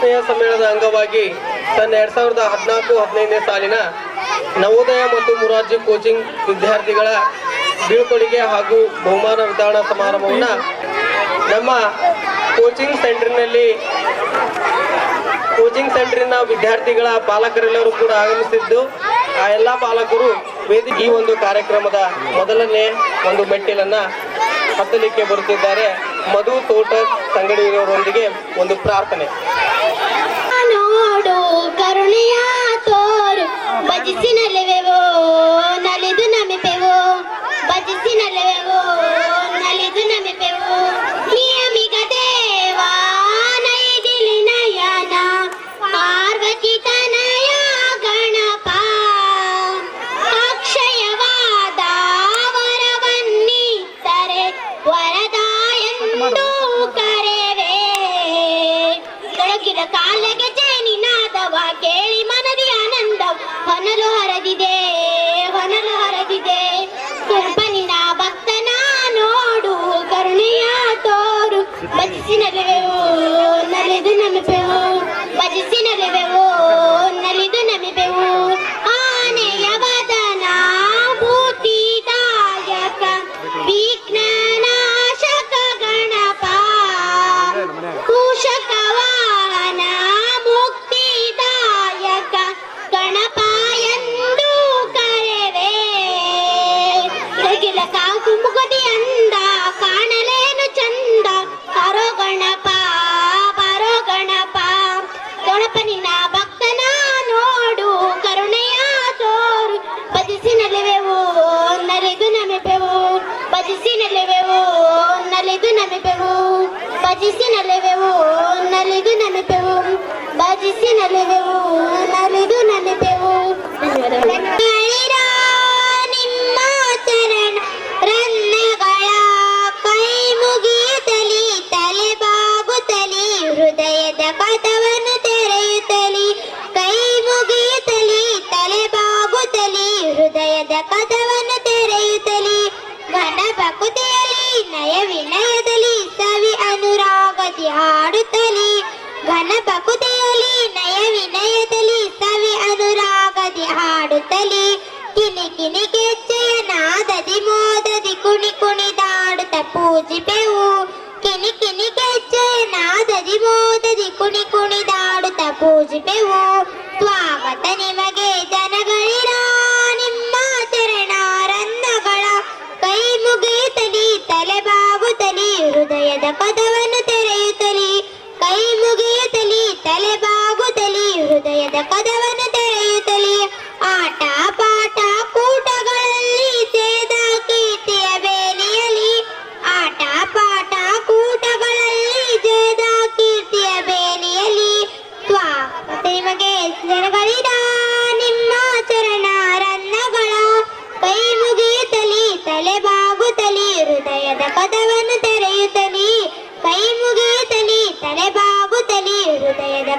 ಸ್ನೇಹ ಸಮ್ಮೇಳನದ ಅಂಗವಾಗಿ ತನ್ನ ಎರಡ್ ಸಾವಿರದ ಹದಿನಾಲ್ಕು, ಹದಿನೈದನೇ ಸಾಲಿನ ನವೋದಯ ಮತ್ತು ಮುರಾರ್ಜಿ ಕೋಚಿಂಗ್ ವಿದ್ಯಾರ್ಥಿಗಳ ಬೀಳ್ಕೊಡುಗೆ ಹಾಗೂ ಬಹುಮಾನ ವಿತರಣಾ ಸಮಾರಂಭವನ್ನು ನಮ್ಮ ಕೋಚಿಂಗ್ ಸೆಂಟರ್ನಲ್ಲಿ ಕೋಚಿಂಗ್ ಸೆಂಟರ್ನ ವಿದ್ಯಾರ್ಥಿಗಳ ಪಾಲಕರೆಲ್ಲರೂ ಕೂಡ ಆಗಮಿಸಿದ್ದು, ಆ ಎಲ್ಲ ಪಾಲಕರು ವೇದಿಕೆ ಈ ಒಂದು ಕಾರ್ಯಕ್ರಮದ ಮೊದಲನೇ ಒಂದು ಮೆಟ್ಟಿಲನ್ನು ಹತ್ತಲಿಕ್ಕೆ ಬರುತ್ತಿದ್ದಾರೆ. ಮಧು ತೋಟ ಸಂಗಡಿಯವರೊಂದಿಗೆ ಒಂದು ಪ್ರಾರ್ಥನೆ. Aneya tor, bajisina levebo, nale duna me Bajisina le bebo, na le le bebo, bajisina le bebo, na le le bebo. ಮುಜಿಪೆವು ಕಿನಿ ಕಿನಿ ಕೆಚ್ಚೆ ನಾದದಿ ಮೋದದಿ ಕುಣಿ ಕುಣಿದಾಡುತ್ತ ಪೂಜಿಪೆವು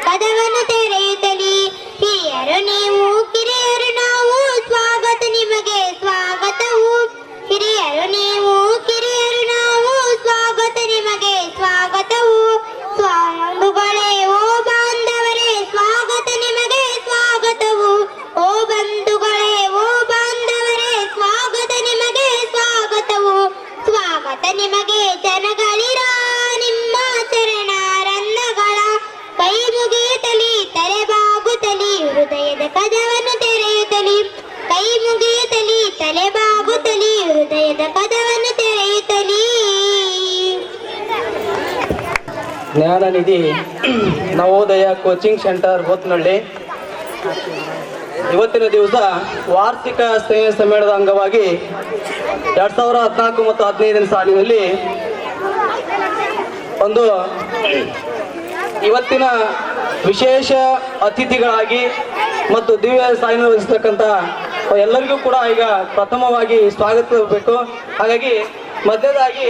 papá de coaching centre Hotnalli ಇವತ್ತಿನ ದಿವಸ ವಾರ್ಷಿಕ ಸ್ನೇಹ ಸಮ್ಮೇಳನದ ಅಂಗವಾಗಿ ಎರಡ್ ಸಾವಿರ ಹದಿನಾಲ್ಕು ಮತ್ತು ಹದಿನೈದನೇ ಸಾಲಿನಲ್ಲಿ ಒಂದು ಇವತ್ತಿನ ವಿಶೇಷ ಅತಿಥಿಗಳಾಗಿ ಮತ್ತು ದಿವ್ಯ ಸಾಲಿನ ವಹಿಸ್ತಕ್ಕಂತ ಎಲ್ಲರಿಗೂ ಕೂಡ ಈಗ ಪ್ರಥಮವಾಗಿ ಸ್ವಾಗತ ಸ್ವಾಗತಿಸಬೇಕು ಹಾಗಾಗಿ ಮಧ್ಯದಾಗಿ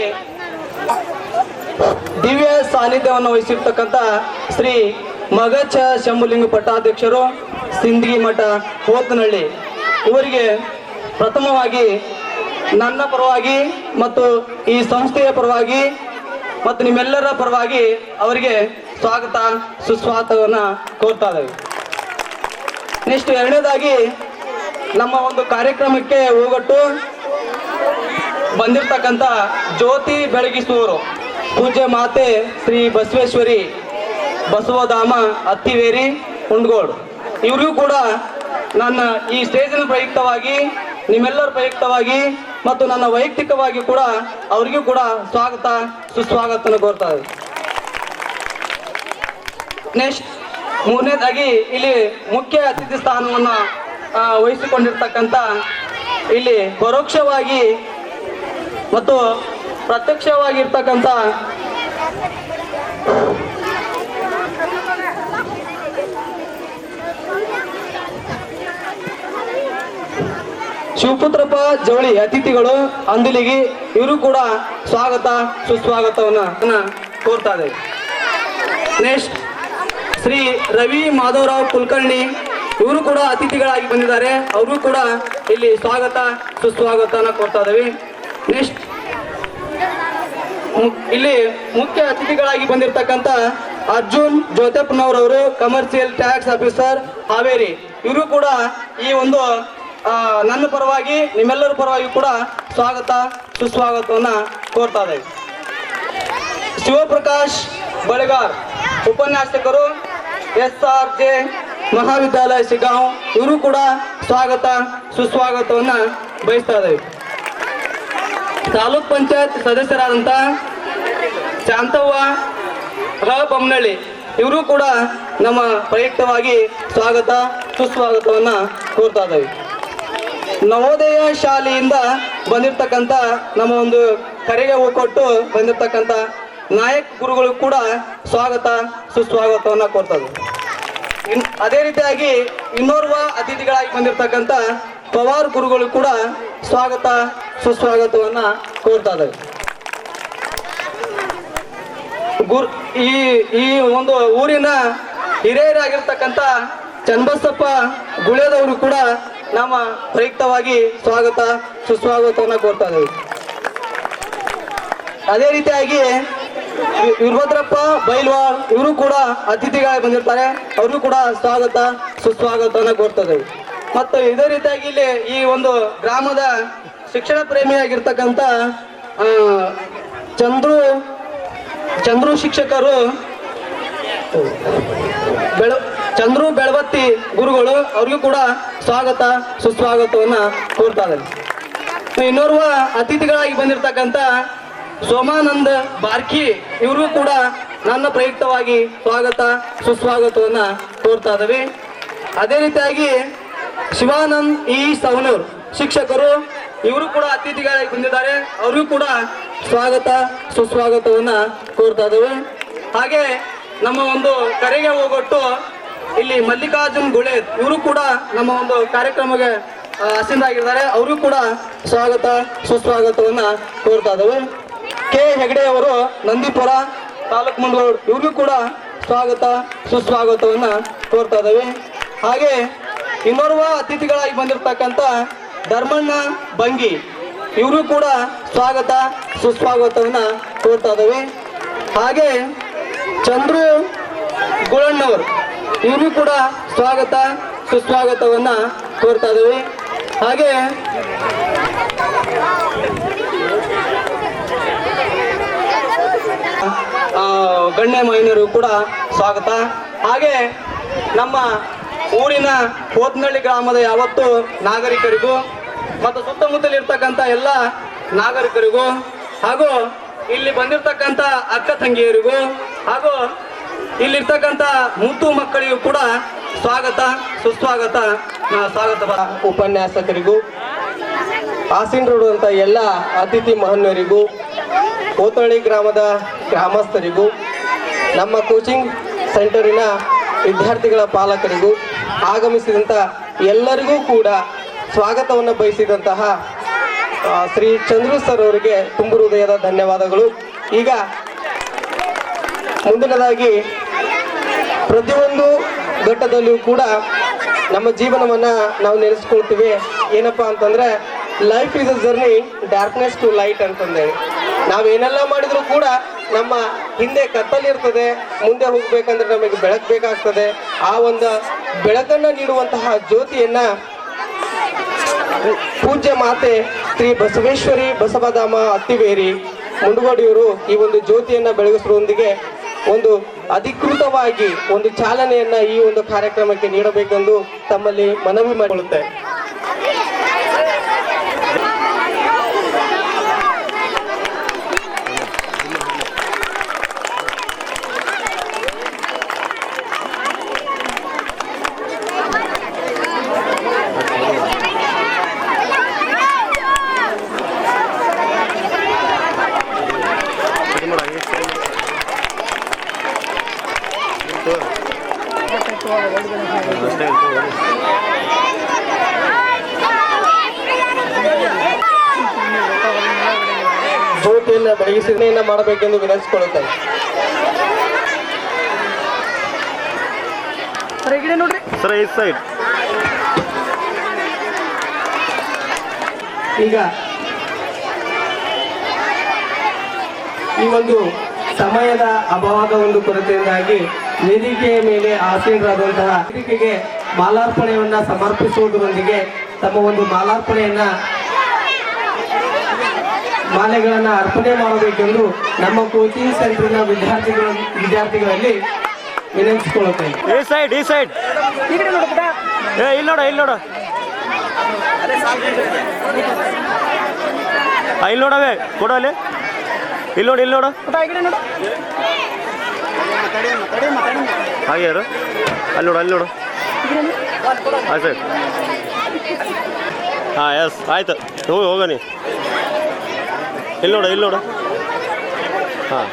ದಿವ್ಯ ಸಾನ್ನಿಧ್ಯವನ್ನು ವಹಿಸಿರ್ತಕ್ಕಂಥ ಶ್ರೀ ಮಗಚ ಶಂಭುಲಿಂಗ ಪಟ್ಟಾಧ್ಯಕ್ಷರು ಸಿಂದಗಿ ಮಠ ಹೋತನಹಳ್ಳಿ ಇವರಿಗೆ ಪ್ರಥಮವಾಗಿ ನನ್ನ ಪರವಾಗಿ ಮತ್ತು ಈ ಸಂಸ್ಥೆಯ ಪರವಾಗಿ ಮತ್ತು ನಿಮ್ಮೆಲ್ಲರ ಪರವಾಗಿ ಅವರಿಗೆ ಸ್ವಾಗತ, ಸುಸ್ವಾಗತವನ್ನು ಕೋರ್ತಾ ಇದ್ದೇವೆ. ನೆಕ್ಸ್ಟ್ ಎರಡನೇದಾಗಿ ನಮ್ಮ ಒಂದು ಕಾರ್ಯಕ್ರಮಕ್ಕೆ ಹೋಗಟ್ಟು ಬಂದಿರತಕ್ಕಂಥ ಜ್ಯೋತಿ ಬೆಳಗಿಸುವರು ಪೂಜೆ ಮಾತೆ ಶ್ರೀ ಬಸವೇಶ್ವರಿ ಬಸವಧಾಮ, ಅತ್ತಿವೇರಿ ಹುಂಡ್ಗೋಡ್ ಇವರಿಗೂ ಕೂಡ ನನ್ನ ಈ ಸ್ಟೇಜಿನ ಪ್ರಯುಕ್ತವಾಗಿ, ನಿಮ್ಮೆಲ್ಲರ ಪ್ರಯುಕ್ತವಾಗಿ ಮತ್ತು ನನ್ನ ವೈಯಕ್ತಿಕವಾಗಿ ಕೂಡ ಅವರಿಗೂ ಕೂಡ ಸ್ವಾಗತ, ಸುಸ್ವಾಗತನ ಕೋರ್ತಾ ನೆಕ್ಸ್ಟ್, ಮೂರನೇದಾಗಿ ಇಲ್ಲಿ ಮುಖ್ಯ ಅತಿಥಿ ಸ್ಥಾನವನ್ನು ವಹಿಸಿಕೊಂಡಿರ್ತಕ್ಕಂಥ ಇಲ್ಲಿ ಪರೋಕ್ಷವಾಗಿ ಮತ್ತು ಪ್ರತ್ಯಕ್ಷವಾಗಿರ್ತಕ್ಕಂಥ ಶಿವಪುತ್ರಪ್ಪ, ಜವಳಿ ಅತಿಥಿಗಳು, ಅಂದಿಲಿಗಿ, ಇವರು ಕೂಡ ಸ್ವಾಗತ, ಸುಸ್ವಾಗತವನ್ನ ಕೋರ್ತಾ ಇದ್ದೇವೆ ನೆಕ್ಸ್ಟ್, ಶ್ರೀ ರವಿ ಮಾಧವರಾವ್ ಕುಲಕರ್ಣಿ, ಇವರು ಕೂಡ ಅತಿಥಿಗಳಾಗಿ ಬಂದಿದ್ದಾರೆ. ಅವರು ಕೂಡ ಇಲ್ಲಿ ಸ್ವಾಗತ ಸುಸ್ವಾಗತನ ಕೊಡ್ತಾ ಇದ್ದೀವಿ. ನೆಕ್ಸ್ಟ್ ಇಲ್ಲಿ ಮುಖ್ಯ ಅತಿಥಿಗಳಾಗಿ ಬಂದಿರತಕ್ಕಂತ ಅರ್ಜುನ್ ಜ್ಯೋತಪ್ಪನವರವರು ಕಮರ್ಷಿಯಲ್ ಟ್ಯಾಕ್ಸ್ ಆಫೀಸರ್ ಹಾವೇರಿ. ಇವರು ಕೂಡ ಈ ಒಂದು ನನ್ನ ಪರವಾಗಿ, ನಿಮ್ಮೆಲ್ಲರ ಪರವಾಗಿ ಕೂಡ ಸ್ವಾಗತ, ಸುಸ್ವಾಗತವನ್ನು ಕೋರ್ತಾ ಇದ್ದೇವೆ. ಶಿವಪ್ರಕಾಶ್ ಬಳಿಗಾರ್, ಉಪನ್ಯಾಸಕರು ಎಸ್ ಆರ್ ಜೆ ಮಹಾವಿದ್ಯಾಲಯ ಶಿಗಾಂವ್ ಇವರು ಕೂಡ ಸ್ವಾಗತ, ಸುಸ್ವಾಗತವನ್ನು ಬಯಸ್ತಾ ಇದ್ದೇವೆ. ತಾಲೂಕ್ ಪಂಚಾಯತ್ ಸದಸ್ಯರಾದಂಥ ಶಾಂತವ್ವ ರ ಬೊಮ್ಮನಳ್ಳಿ ಇವರು ಕೂಡ ನಮ್ಮ ಪ್ರಯುಕ್ತವಾಗಿ ಸ್ವಾಗತ, ಸುಸ್ವಾಗತವನ್ನು ಕೋರ್ತಾ ಇದ್ದೇವೆ. ನವೋದಯ ಶಾಲೆಯಿಂದ ಬಂದಿರ್ತಕ್ಕಂಥ ನಮ್ಮ ಒಂದು ಕರೆಗೆ ಕೊಟ್ಟು ಬಂದಿರತಕ್ಕಂಥ ನಾಯಕ್ ಗುರುಗಳು ಕೂಡ ಸ್ವಾಗತ, ಸುಸ್ವಾಗತವನ್ನು ಕೊಡ್ತದೆ. ಅದೇ ರೀತಿಯಾಗಿ ಇನ್ನೋರ್ವ ಅತಿಥಿಗಳಾಗಿ ಬಂದಿರತಕ್ಕಂಥ ಪವಾರ್ ಗುರುಗಳು ಕೂಡ ಸ್ವಾಗತ, ಸುಸ್ವಾಗತವನ್ನ ಕೋರ್ತಾ ಗುರು ಗುರ್ ಈ ಈ ಒಂದು ಊರಿನ ಹಿರಿಯರಾಗಿರ್ತಕ್ಕಂಥ ಚನ್ನಬಸಪ್ಪ ಗುಳೇದವರು ಕೂಡ ನಮ್ಮ ಪ್ರಯುಕ್ತವಾಗಿ ಸ್ವಾಗತ, ಸುಸ್ವಾಗತವನ್ನು ಇದ್ದೇವೆ. ಅದೇ ರೀತಿಯಾಗಿ ವೀರಭದ್ರಪ್ಪ ಬೈಲ್ವಾಳ್ ಇವರು ಕೂಡ ಅತಿಥಿಗಳಾಗಿ ಬಂದಿರ್ತಾರೆ. ಅವರು ಕೂಡ ಸ್ವಾಗತ, ಸುಸ್ವಾಗತವನ್ನ ಕೋರ್ತಾ ಮತ್ತು ಇದೇ ರೀತಿಯಾಗಿ ಇಲ್ಲಿ ಈ ಒಂದು ಗ್ರಾಮದ ಶಿಕ್ಷಣ ಪ್ರೇಮಿಯಾಗಿರ್ತಕ್ಕಂಥ ಚಂದ್ರು ಚಂದ್ರು ಶಿಕ್ಷಕರು ಬೆಳ ಚಂದ್ರು ಬೆಳವತ್ತಿ ಗುರುಗಳು, ಅವ್ರಿಗೂ ಕೂಡ ಸ್ವಾಗತ, ಸುಸ್ವಾಗತವನ್ನ ಕೋರ್ತಾ ಇದ್ದಾರೆ. ಇನ್ನೋರ್ವ ಅತಿಥಿಗಳಾಗಿ ಬಂದಿರತಕ್ಕಂತ ಸೋಮಾನಂದ ಬಾರ್ಕಿ ಇವರು ಕೂಡ ನನ್ನ ಪ್ರಯುಕ್ತವಾಗಿ ಸ್ವಾಗತ, ಸುಸ್ವಾಗತವನ್ನ ಕೋರ್ತಾ ಇದ್ದಾವೆ. ಅದೇ ರೀತಿಯಾಗಿ ಶಿವಾನಂದ್ ಇ. ಸವನೂರ್ ಶಿಕ್ಷಕರು, ಇವರು ಕೂಡ ಅತಿಥಿಗಳಾಗಿ ಬಂದಿದ್ದಾರೆ. ಅವರಿಗೂ ಕೂಡ ಸ್ವಾಗತ, ಸುಸ್ವಾಗತವನ್ನ ಕೋರ್ತಾ ಇದ್ದೇವೆ. ಹಾಗೆ ನಮ್ಮ ಒಂದು ಕರೆಗೆ ಹೋಗೊಟ್ಟು ಇಲ್ಲಿ ಮಲ್ಲಿಕಾರ್ಜುನ್ ಗುಳೆ, ಇವರು ಕೂಡ ನಮ್ಮ ಒಂದು ಕಾರ್ಯಕ್ರಮಕ್ಕೆ ಹಸಿಂದಾಗಿದ್ದಾರೆ ಅವರು ಕೂಡ ಸ್ವಾಗತ, ಸುಸ್ವಾಗತವನ್ನ ಕೋರ್ತಾ ಇದ್ದಾವೆ ಕೆ. ಹೆಗಡೆ ಅವರು ನಂದಿಪುರ ತಾಲೂಕ್ ಮಂಗಳೂರು ಇವ್ರಿಗೂ ಕೂಡ ಸ್ವಾಗತ, ಸುಸ್ವಾಗತವನ್ನ ಕೋರ್ತಾ ಇದ್ದಾವೆ ಹಾಗೆ ಇನ್ನೋರ್ವ ಅತಿಥಿಗಳಾಗಿ ಬಂದಿರತಕ್ಕಂಥ ಧರ್ಮಣ್ಣ ಬಂಗಿ, ಇವರು ಕೂಡ ಸ್ವಾಗತ, ಸುಸ್ವಾಗತವನ್ನ ಕೋರ್ತಾ ಇದ್ದಾವೆ ಹಾಗೆ ಚಂದ್ರು ಗುಳಣ್ಣವರು. ಇವರು ಕೂಡ ಸ್ವಾಗತ, ಸುಸ್ವಾಗತವನ್ನ ಕೋರ್ತಾ ಇದ್ದೀವಿ. ಹಾಗೆ ಗಣ್ಯ ಮಹಿಳೆಯರು ಕೂಡ ಸ್ವಾಗತ. ಹಾಗೆ ನಮ್ಮ ಊರಿನ ಕೋತ್ನಳ್ಳಿ ಗ್ರಾಮದ ಯಾವತ್ತು ನಾಗರಿಕರಿಗೂ ಮತ್ತು ಸುತ್ತಮುತ್ತಲಿರ್ತಕ್ಕಂಥ ಎಲ್ಲ ನಾಗರಿಕರಿಗೂ ಹಾಗೂ ಇಲ್ಲಿ ಬಂದಿರತಕ್ಕಂಥ ಅಕ್ಕ ತಂಗಿಯರಿಗೂ ಹಾಗೂ ಇಲ್ಲಿರ್ತಕ್ಕಂಥ ಮುದ್ದು ಮಕ್ಕಳಿಗೂ ಕೂಡ ಸ್ವಾಗತ, ಸುಸ್ವಾಗತ. ಸ್ವಾಗತ ಉಪನ್ಯಾಸಕರಿಗೂ ಆಸೀನರುಡುವಂಥ ಎಲ್ಲ ಅತಿಥಿ ಮಹನ್ಯರಿಗೂ ಕೋತಳ್ಳಿ ಗ್ರಾಮದ ಗ್ರಾಮಸ್ಥರಿಗೂ, ನಮ್ಮ ಕೋಚಿಂಗ್ ಸೆಂಟರಿನ ವಿದ್ಯಾರ್ಥಿಗಳ ಪಾಲಕರಿಗೂ ಆಗಮಿಸಿದಂಥ ಎಲ್ಲರಿಗೂ ಕೂಡ ಸ್ವಾಗತವನ್ನು ಬಯಸಿದಂತಹ ಶ್ರೀ ಚಂದ್ರು ಸರ್ ಅವರಿಗೆ ತುಂಬು ಹೃದಯದ ಧನ್ಯವಾದಗಳು. ಈಗ ಮುಂದಿನದಾಗಿ ಪ್ರತಿಯೊಂದು ಘಟ್ಟದಲ್ಲಿಯೂ ಕೂಡ ನಮ್ಮ ಜೀವನವನ್ನು ನಾವು ನೆನೆಸ್ಕೊಳ್ತೀವಿ ಏನಪ್ಪ ಅಂತಂದ್ರೆ life is a journey darkness to light ಅಂತಂದೇಳಿ. ನಾವೇನೆಲ್ಲ ಮಾಡಿದರೂ ಕೂಡ ನಮ್ಮ ಹಿಂದೆ ಕತ್ತಲಿರ್ತದೆ ಮುಂದೆ ಹೋಗ್ಬೇಕಂದ್ರೆ ನಮಗೆ ಬೆಳಕು ಬೇಕಾಗ್ತದೆ. ಆ ಒಂದು ಬೆಳಕನ್ನು ನೀಡುವಂತಹ ಜ್ಯೋತಿಯನ್ನ ಪೂಜ್ಯ ಮಾತೆ ಶ್ರೀ ಬಸವೇಶ್ವರಿ ಬಸವಧಾಮ ಅತ್ತಿವೇರಿ ಮುಂಡುಗೋಡಿಯವರು ಈ ಒಂದು ಜ್ಯೋತಿಯನ್ನು ಬೆಳಗಿಸುವುದರೊಂದಿಗೆ ಒಂದು ಅಧಿಕೃತವಾಗಿ ಒಂದು ಚಾಲನೆಯನ್ನ ಈ ಒಂದು ಕಾರ್ಯಕ್ರಮಕ್ಕೆ ನೀಡಬೇಕೆಂದು ತಮ್ಮಲ್ಲಿ ಮನವಿ ಮಾಡಿಕೊಳ್ಳುತ್ತೆ ಜ್ಯೋತಿಯನ್ನ ಬೆಳಗಿಸಿದನೆಯನ್ನ ಮಾಡಬೇಕೆಂದು ವಿನಂತಿಸಿಕೊಳ್ಳುತ್ತೇನೆ. ಸರ್ ಈ ಸೈಡ್ ಈಗ ಈ ಒಂದು ಸಮಯದ ಅಭಾವದ ಒಂದು ಕೊರತೆಯಿಂದಾಗಿ ವೇದಿಕೆಯ ಮೇಲೆ ಆಸೀನರಾದಂತಹ ವೇದಿಕೆಗೆ ಮಾಲಾರ್ಪಣೆಯನ್ನ ಸಮರ್ಪಿಸುವುದರೊಂದಿಗೆ ತಮ್ಮ ಒಂದು ಮಾಲಾರ್ಪಣೆಯನ್ನ ಮಾಲೆಗಳನ್ನ ಅರ್ಪಣೆ ಮಾಡಬೇಕೆಂದು ನಮ್ಮ ಕೋಚಿಂಗ್ ಸೆಂಟರ್ನ ವಿದ್ಯಾರ್ಥಿಗಳ ವಿದ್ಯಾರ್ಥಿಗಳಲ್ಲಿ ವಿನಂತಿಸಿಕೊಳ್ಳುತ್ತೇನೆ. ಈ ಸೈಡ್ ಈ ಸೈಡ್ ಏ, ಇಲ್ಲಿ ನೋಡ, ಇಲ್ಲಿ ಇಲ್ಲಿ ನೋಡವೇ ಕೊಡೋ ಅಲ್ಲಿ. ಇಲ್ಲಿ ನೋಡಿ, ಇಲ್ಲಿ ನೋಡು. ಹಾಗೆ ಯಾರು ಅಲ್ಲಿ ನೋಡು ಅಲ್ಲಿ ನೋಡು. ಹಾಂ, ಸರ್. ಹಾಂ ಎಸ್ ಆಯ್ತು. ಹೋಗಿ ಹೋಗನಿ ಇಲ್ಲಿ ನೋಡು ಇಲ್ಲಿ ನೋಡು. ಹಾಂ.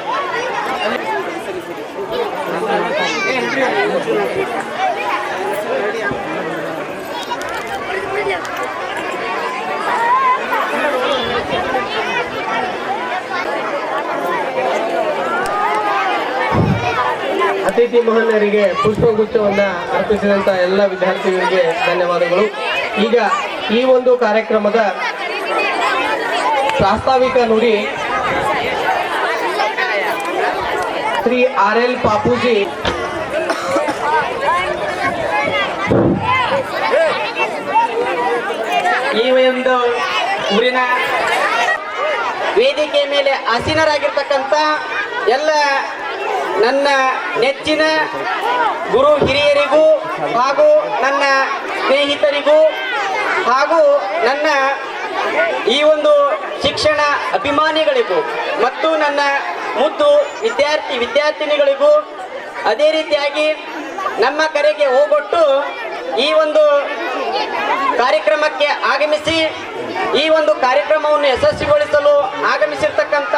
ಅತಿಥಿ ಮಹನರಿಗೆ ಪುಷ್ಪಗುಚ್ಛವನ್ನ ಅರ್ಪಿಸಿದಂತ ಎಲ್ಲ ವಿದ್ಯಾರ್ಥಿಗಳಿಗೆ ಧನ್ಯವಾದಗಳು. ಈಗ ಈ ಒಂದು ಕಾರ್ಯಕ್ರಮದ ಪ್ರಾಸ್ತಾವಿಕ ನುಡಿ ಶ್ರೀ ಆರ್ ಎಲ್ ಪಾಪೂಜಿ. ಈ ಒಂದು ಊರಿನ ವೇದಿಕೆ ಮೇಲೆ ಆಸೀನರಾಗಿರ್ತಕ್ಕಂಥ ಎಲ್ಲ ನನ್ನ ನೆಚ್ಚಿನ ಗುರು ಹಿರಿಯರಿಗೂ ಹಾಗೂ ನನ್ನ ಸ್ನೇಹಿತರಿಗೂ ಹಾಗೂ ನನ್ನ ಈ ಒಂದು ಶಿಕ್ಷಣ ಅಭಿಮಾನಿಗಳಿಗೂ ಮತ್ತು ನನ್ನ ಮುದ್ದು ವಿದ್ಯಾರ್ಥಿ ವಿದ್ಯಾರ್ಥಿನಿಗಳಿಗೂ ಅದೇ ರೀತಿಯಾಗಿ ನಮ್ಮ ಕರೆಗೆ ಹೋಗೊಟ್ಟು ಈ ಒಂದು ಕಾರ್ಯಕ್ರಮಕ್ಕೆ ಆಗಮಿಸಿ ಈ ಒಂದು ಕಾರ್ಯಕ್ರಮವನ್ನು ಯಶಸ್ವಿಗೊಳಿಸಲು ಆಗಮಿಸಿರ್ತಕ್ಕಂಥ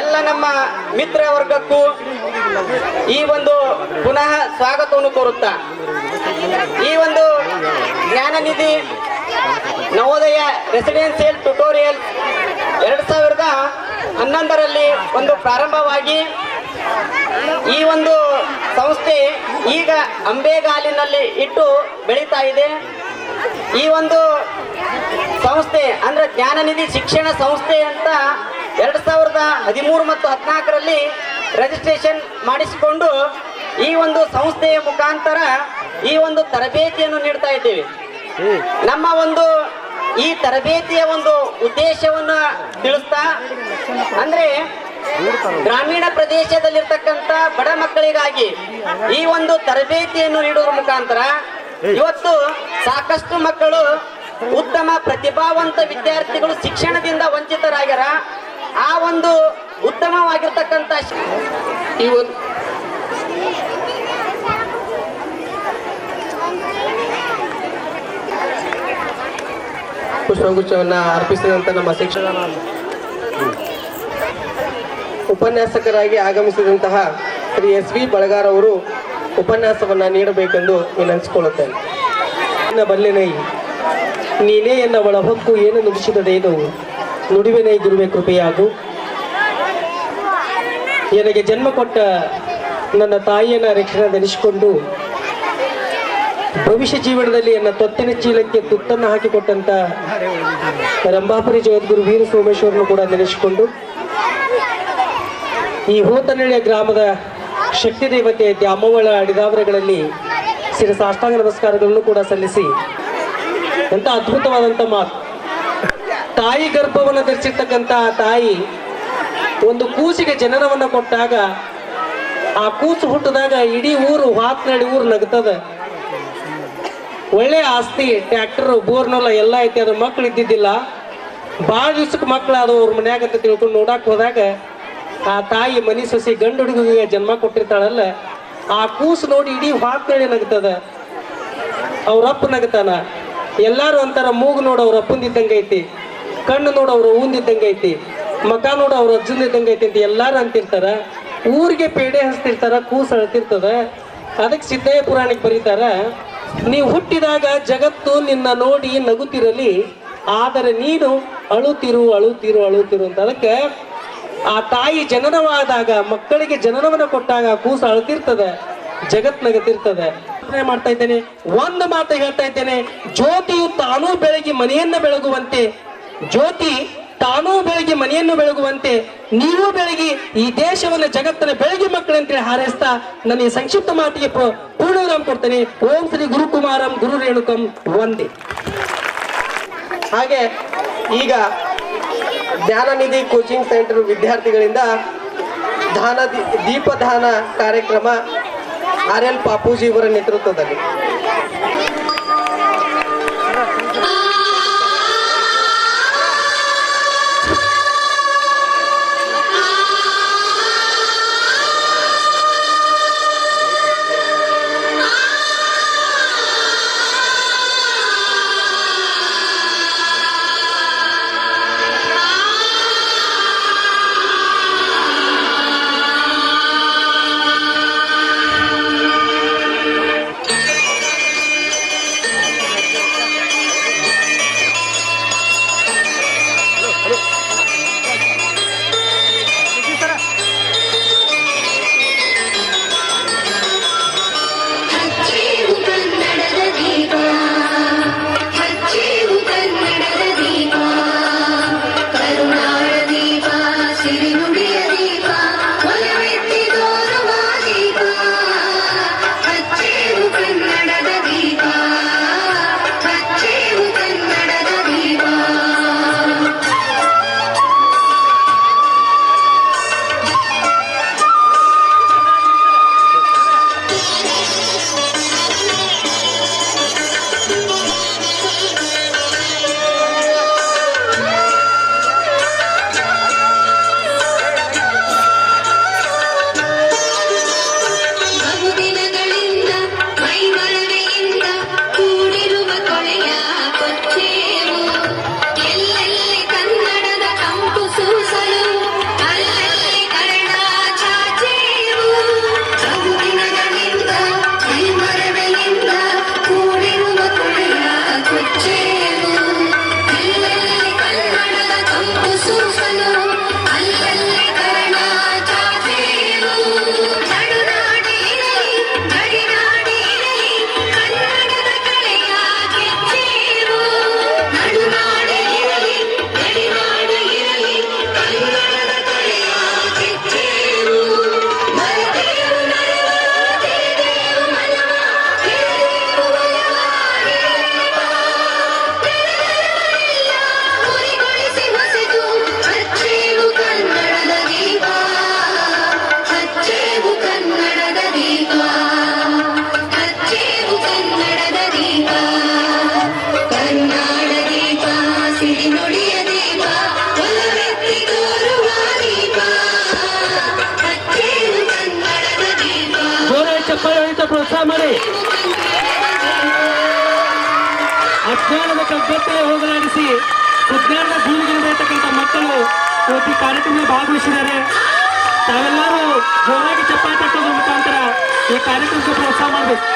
ಎಲ್ಲ ನಮ್ಮ ಮಿತ್ರ ವರ್ಗಕ್ಕೂ ಈ ಒಂದು ಪುನಃ ಸ್ವಾಗತವನ್ನು ಕೋರುತ್ತಾ. ಈ ಒಂದು ಜ್ಞಾನನಿಧಿ ನವೋದಯ ರೆಸಿಡೆನ್ಸಿಯಲ್ ಟ್ಯುಟೋರಿಯಲ್ ಎರಡು ಸಾವಿರದ ಹನ್ನೊಂದರಲ್ಲಿ ಒಂದು ಪ್ರಾರಂಭವಾಗಿ ಈ ಒಂದು ಸಂಸ್ಥೆ ಈಗ ಅಂಬೆಗಾಲಿನಲ್ಲಿ ಇಟ್ಟು ಬೆಳೀತಾ ಇದೆ. ಈ ಒಂದು ಸಂಸ್ಥೆ ಅಂದ್ರೆ ಜ್ಞಾನನಿಧಿ ಶಿಕ್ಷಣ ಸಂಸ್ಥೆ ಅಂತ ಎರಡು ಸಾವಿರದ ಹದಿಮೂರು ಮತ್ತು ಹದಿನಾಲ್ಕರಲ್ಲಿ ರಿಜಿಸ್ಟ್ರೇಷನ್ ಮಾಡಿಸಿಕೊಂಡು ಈ ಒಂದು ಸಂಸ್ಥೆಯ ಮುಖಾಂತರ ಈ ಒಂದು ತರಬೇತಿಯನ್ನು ನೀಡ್ತಾ ಇದ್ದೇವೆ. ನಮ್ಮ ಒಂದು ಈ ತರಬೇತಿಯ ಒಂದು ಉದ್ದೇಶವನ್ನ ತಿಳಿಸ್ತಾ, ಅಂದ್ರೆ ಗ್ರಾಮೀಣ ಪ್ರದೇಶದಲ್ಲಿರ್ತಕ್ಕಂಥ ಬಡ ಮಕ್ಕಳಿಗಾಗಿ ಈ ಒಂದು ತರಬೇತಿಯನ್ನು ನೀಡುವ ಮುಖಾಂತರ ಇವತ್ತು ಸಾಕಷ್ಟು ಮಕ್ಕಳು ಉತ್ತಮ ಪ್ರತಿಭಾವಂತ ವಿದ್ಯಾರ್ಥಿಗಳು ಶಿಕ್ಷಣದಿಂದ ವಂಚಿತರಾಗ್ಯಾರ. ಆ ಒಂದು ಉತ್ತಮವಾಗಿರ್ತಕ್ಕಂಥ ಒಂದು ಪುಷ್ಪಗುಚ್ಛವನ್ನ ಅರ್ಪಿಸಿದಂತ ನಮ್ಮ ಶಿಕ್ಷಣ ಉಪನ್ಯಾಸಕರಾಗಿ ಆಗಮಿಸಿದಂತಹ ಶ್ರೀ ಎಸ್ ವಿ ಬಳಗಾರ್ ಅವರು ಉಪನ್ಯಾಸವನ್ನ ನೀಡಬೇಕೆಂದು ವಿನಂತಿಸಿಕೊಳ್ಳುತ್ತೇನೆ. ನಿನ್ನ ಬಲ್ಲೆನೈ ನೀನೇ ಎನ್ನ ಒಳಹೊಕ್ಕು ಏನು ನುಡಿಸಿದಡೇನು ನುಡಿವೆನೈ ಗುರುವೆ ಕೃಪೆಯಾಗು. ನನಗೆ ಜನ್ಮ ಕೊಟ್ಟ ನನ್ನ ತಾಯಿಯನ್ನ ರಕ್ಷಣೆ ಧರಿಸಿಕೊಂಡು ಭವಿಷ್ಯ ಜೀವನದಲ್ಲಿ ನನ್ನ ತೊತ್ತಿನ ಚೀಲಕ್ಕೆ ತುತ್ತನ್ನು ಹಾಕಿಕೊಟ್ಟಂತ ರಂಭಾಪುರಿ ಜಗದ್ಗುರು ವೀರ ಸೋಮೇಶ್ವರನು ಕೂಡ ನೆನೆಸಿಕೊಂಡು ಈ ಹೂತನಳ್ಳಿಯ ಗ್ರಾಮದ ಶಕ್ತಿ ದೇವತೆ ದ್ಯಾಮವಳ ಅಡಿದಾವರೆಗಳಲ್ಲಿ ಸಿರ ಸಾಷ್ಟಾಂಗ ನಮಸ್ಕಾರಗಳನ್ನು ಕೂಡ ಸಲ್ಲಿಸಿ ಎಂತ ಅದ್ಭುತವಾದಂಥ ಮಾತು. ತಾಯಿ ಗರ್ಭವನ್ನು ಧರಿಸಿರ್ತಕ್ಕಂಥ ತಾಯಿ ಒಂದು ಕೂಸಿಗೆ ಜನನವನ್ನು ಕೊಟ್ಟಾಗ ಆ ಕೂಸು ಹುಟ್ಟಿದಾಗ ಇಡೀ ಊರು ಹಾತ್ನಡಿ ಊರು ನಗ್ತದ. ಒಳ್ಳೆ ಆಸ್ತಿ ಟ್ರ್ಯಾಕ್ಟರ್ ಬೋರ್ನೆಲ್ಲ ಎಲ್ಲ ಐತಿ ಅದ್ರ ಮಕ್ಳು ಇದ್ದಿದ್ದಿಲ್ಲ. ಭಾಳ ದಿವ್ಸಕ್ಕೆ ಮಕ್ಳು ಅದು ಅವ್ರ ಮನ್ಯಾಗ ಅಂತ ತಿಳ್ಕೊಂಡು ನೋಡಕ್ ಹೋದಾಗ ಆ ತಾಯಿ, ಮನಿ, ಸೊಸಿ, ಗಂಡು ಹುಡುಗಿಗೆ ಜನ್ಮ ಕೊಟ್ಟಿರ್ತಾಳಲ್ಲ, ಆ ಕೂಸು ನೋಡಿ ಇಡೀ ಹಾತ್ನಡಿ ನಗ್ತದ. ಅವ್ರಪ್ಪ ನಗತಾನ. ಎಲ್ಲಾರು ಅಂತಾರ, ಮೂಗು ನೋಡು ಅವ್ರ ಅಪ್ಪಂದಿದ್ದಂಗೆ ಐತಿ ಕಣ್ಣು ನೋಡು ಅವ್ರ ಹೂಂದಿದ್ದಂಗೆ ಐತಿ ಮಕ ನೋಡು, ಅವ್ರ ಅಜ್ಜಂದಿದ್ದಂಗೆ ಐತಿ ಅಂತ ಎಲ್ಲಾರು ಅಂತಿರ್ತಾರ. ಊರಿಗೆ ಪೇಡೆ ಹಚ್ತಿರ್ತಾರ, ಕೂಸು ಅಳ್ತಿರ್ತದ. ಅದಕ್ಕೆ ಸಿದ್ದಯ್ಯ ಪುರಾಣಕ್ಕೆ ಬರೀತಾರ, ನೀವು ಹುಟ್ಟಿದಾಗ ಜಗತ್ತು ನಿನ್ನ ನೋಡಿ ನಗುತ್ತಿರಲಿ, ಆದರೆ ನೀನು ಅಳುತ್ತಿರು ಅಳುತ್ತಿರು ಅಳುತ್ತಿರು ಅಂತ. ಅದಕ್ಕೆ ಆ ತಾಯಿ ಜನನವಾದಾಗ, ಮಕ್ಕಳಿಗೆ ಜನನವನ್ನು ಕೊಟ್ಟಾಗ ಕೂಸು ಅಳ್ತಿರ್ತದೆ, ಜಗತ್ ನಗತಿರ್ತದೆ ಮಾಡ್ತಾ ಇದ್ದೇನೆ, ಒಂದು ಮಾತು ಹೇಳ್ತಾ ಇದ್ದೇನೆ, ಜ್ಯೋತಿಯು ತಾನೂ ಬೆಳಗಿ ಮನೆಯನ್ನ ಬೆಳಗುವಂತೆ, ಜ್ಯೋತಿ ತಾನೂ ಬೆಳಗಿ ಮನೆಯನ್ನು ಬೆಳಗುವಂತೆ ನೀವು ಬೆಳಗಿ ಈ ದೇಶವನ್ನು ಜಗತ್ತನ್ನ ಬೆಳಗಿ ಮಕ್ಕಳು ಅಂತೇಳಿ ಹಾರೈಸ್ತಾ ನನ್ನ ಸಂಕ್ಷಿಪ್ತ ಮಾತಿಗೆ ಪೂರ್ಣವಿರಾಮ ಕೊಡ್ತೇನೆ. ಓಂ ಶ್ರೀ ಗುರುಕುಮಾರಂ ಗುರು ರೇಣುಕಂ ಒಂದೇ ಹಾಗೆ ಈಗ ಜ್ಞಾನನಿಧಿ ಕೋಚಿಂಗ್ ಸೆಂಟರ್ ವಿದ್ಯಾರ್ಥಿಗಳಿಂದ ದಾನ ದೀಪದಾನ ಕಾರ್ಯಕ್ರಮ ಆರ್ ಎಲ್ ಪಾಪೂಜಿ ಇವರ ನೇತೃತ್ವದಲ್ಲಿ. ಈ ಕಾರ್ಯಕ್ರಮಕ್ಕೆ ಪ್ರೋತ್ಸಾಹ ಮಾಡಬೇಕು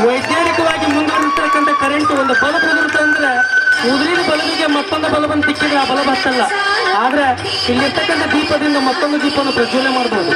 ವೈಜ್ಞಾನಿಕವಾಗಿ ಮುಂದುವರಿತಕ್ಕಂಥ ಕರೆಂಟ್ ಒಂದು ಬಲ್ಬ್ ಉದುರುತ್ತೆ ಅಂದ್ರೆ ಉದುರಿದ ಬಲ್ಬಿಗೆ ಮತ್ತೊಂದು ಬಲ್ಬನ್ನು ತಿಕ್ಕಿದ್ರೆ ಆ ಬಲ್ಬ್ ಹತ್ತಲ್ಲ. ಆದ್ರೆ ಇಲ್ಲಿರ್ತಕ್ಕಂಥ ದೀಪದಿಂದ ಮತ್ತೊಂದು ದೀಪವನ್ನು ಪ್ರಜ್ವಲನೆ ಮಾಡಬಹುದು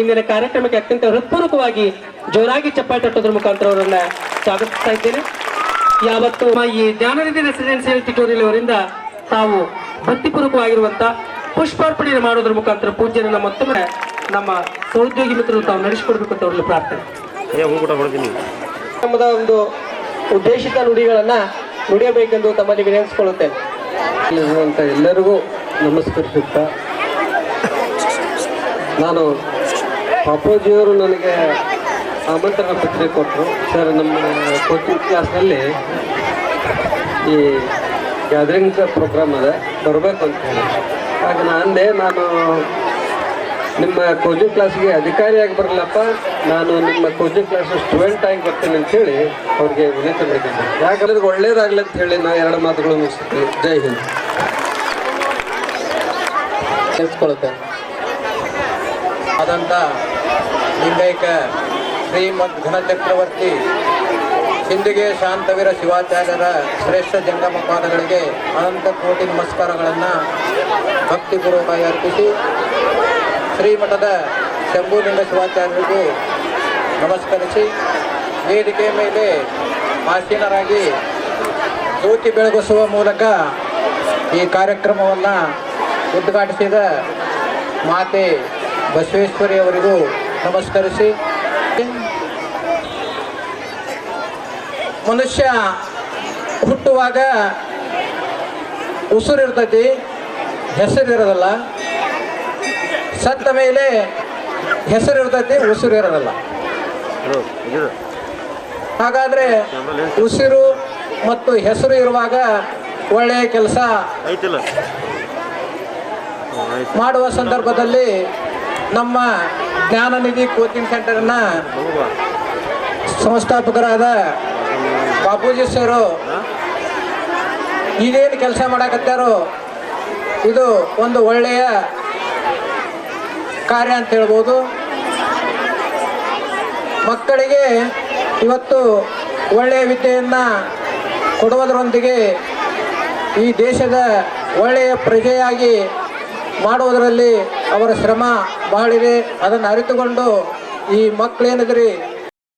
ಇಂದಿನ ಕಾರ್ಯಕ್ರಮಕ್ಕೆ ಅತ್ಯಂತ ಹೃತ್ಪೂರ್ವಕವಾಗಿ ಜೋರಾಗಿ ಚಪ್ಪಾಳೆ ತಟ್ಟೋದ್ರ ಮುಖಾಂತರ ಅವರನ್ನ ಸ್ವಾಗತಿಸ್ತಾ ಇದ್ದೇನೆ. ಯಾವತ್ತು ಈ ಜ್ಞಾನನಿಧಿ ರೆಸಿಡೆನ್ಸಿಯಲ್ ಟ್ಯುಟೋರಿಯಲ್ ಅವರಿಂದ ತಾವು ಭಕ್ತಿಪೂರ್ವಕವಾಗಿರುವಂತ ಪುಷ್ಪಾರ್ಪಣೆ ಮಾಡೋದ್ರ ಮುಖಾಂತರ ಪೂಜ್ಯರನ್ನ ಮತ್ತೊಮ್ಮೆ ನಮ್ಮ ಸಹೋದ್ಯೋಗಿ ಮಿತ್ರರು ತಾವು ನಡೆಸಿಕೊಡ್ಬೇಕು ಅಂತ ಅವ್ರಲ್ಲಿ ಪ್ರಾರ್ಥನೆ. ನಮ್ಮದ ಒಂದು ಉದ್ದೇಶಿತ ನುಡಿಗಳನ್ನ ನುಡಿಯಬೇಕೆಂದು ತಮ್ಮಲ್ಲಿ ವಿನಂತಿಸಿಕೊಳ್ಳುತ್ತೇನೆ. ಎಲ್ಲರಿಗೂ ನಮಸ್ಕರಿಸುತ್ತಾ ನಾನು ಪಾಪೋಜಿಯವರು ನನಗೆ ಆಮಂತ್ರಣ ಪತ್ರಿಕೆ ಕೊಟ್ಟರು. ಸರ್, ನಮ್ಮ ಕೋಚಿಂಗ್ ಕ್ಲಾಸ್ನಲ್ಲಿ ಈ ಗ್ಯಾದರಿಂಗ್ ಪ್ರೋಗ್ರಾಮ್ ಅದ ಬರಬೇಕು ಅಂತ ಹೇಳಿ. ಆಗ ನಾನು ಅಂದೆ, ನಾನು ನಿಮ್ಮ ಕೋಚಿಂಗ್ ಕ್ಲಾಸ್ಗೆ ಅಧಿಕಾರಿಯಾಗಿ ಬರಲಪ್ಪ. ನಾನು ನಿಮ್ಮ ಕೋಚಿಂಗ್ ಕ್ಲಾಸ್ ಸ್ಟೂಡೆಂಟ್ ಆಗಿ ಬರ್ತೇನೆ ಅಂತೇಳಿ ಅವ್ರಿಗೆ ವಿನಂತಿ ಮಾಡಿದ್ದೀನಿ. ಯಾಕಂದ್ರೆ ಒಳ್ಳೇದಾಗಲಿ ಅಂತ ಹೇಳಿ ನಾ ಎರಡು ಮಾತುಗಳು ಮುಗಿಸ್ತೀನಿ. ಜೈ ಹಿಂದ್. ಕೇಳಿಸ್ಕೊಳ್ತೇನೆ ಆದಂಥ ಲಿಂಗೈಕ ಶ್ರೀಮದ್ ಘನಚಕ್ರವರ್ತಿ. ಸಿಂಧಿಗೆ ಶಾಂತವೀರ ಶಿವಾಚಾರ್ಯರ ಶ್ರೇಷ್ಠ ಜಂಗಮ ಪಾದಗಳಿಗೆ ಅನಂತ ಕೋಟಿ ನಮಸ್ಕಾರಗಳನ್ನು ಭಕ್ತಿಪೂರ್ವಕವಾಗಿ ಅರ್ಪಿಸಿ, ಶ್ರೀಮಠದ ಶಂಭುಲಿಂಗ ಶಿವಾಚಾರ್ಯರಿಗೂ ನಮಸ್ಕರಿಸಿ, ವೇದಿಕೆ ಮೇಲೆ ಆಸೀನರಾಗಿ ಜ್ಯೋತಿ ಬೆಳಗಿಸುವ ಮೂಲಕ ಈ ಕಾರ್ಯಕ್ರಮವನ್ನು ಉದ್ಘಾಟಿಸಿದ ಮಾತೆ ಬಸವೇಶ್ವರಿ ಅವರಿಗೂ ನಮಸ್ಕರಿಸಿ. ಮನುಷ್ಯ ಹುಟ್ಟುವಾಗ ಉಸಿರಿರ್ತೈತಿ ಹೆಸರಿರೋದಲ್ಲ ಸತ್ತ ಮೇಲೆ ಹೆಸರಿರ್ತತಿ ಉಸಿರಿರೋದಲ್ಲ ಹಾಗಾದರೆ ಉಸಿರು ಮತ್ತು ಹೆಸರು ಇರುವಾಗ ಒಳ್ಳೆಯ ಕೆಲಸ ಮಾಡುವ ಸಂದರ್ಭದಲ್ಲಿ ನಮ್ಮ ಜ್ಞಾನನಿಧಿ ಕೋಚಿಂಗ್ ಸೆಂಟರ್ನ ಸಂಸ್ಥಾಪಕರಾದ ಬಾಪೂಜಿ ಸರ್ ಇದೇನು ಕೆಲಸ ಮಾಡಕತ್ತಾರೋ ಇದು ಒಂದು ಒಳ್ಳೆಯ ಕಾರ್ಯ ಅಂತ ಹೇಳ್ಬೋದು. ಮಕ್ಕಳಿಗೆ ಇವತ್ತು ಒಳ್ಳೆಯ ವಿದ್ಯೆಯನ್ನು ಕೊಡುವುದರೊಂದಿಗೆ ಈ ದೇಶದ ಒಳ್ಳೆಯ ಪ್ರಜೆಯಾಗಿ ಮಾಡುವುದರಲ್ಲಿ ಅವರ ಶ್ರಮ ಬಹಳಿದೆ ಅದನ್ನು ಅರಿತುಕೊಂಡು ಈ ಮಕ್ಕಳೇನಿದ್ರಿ?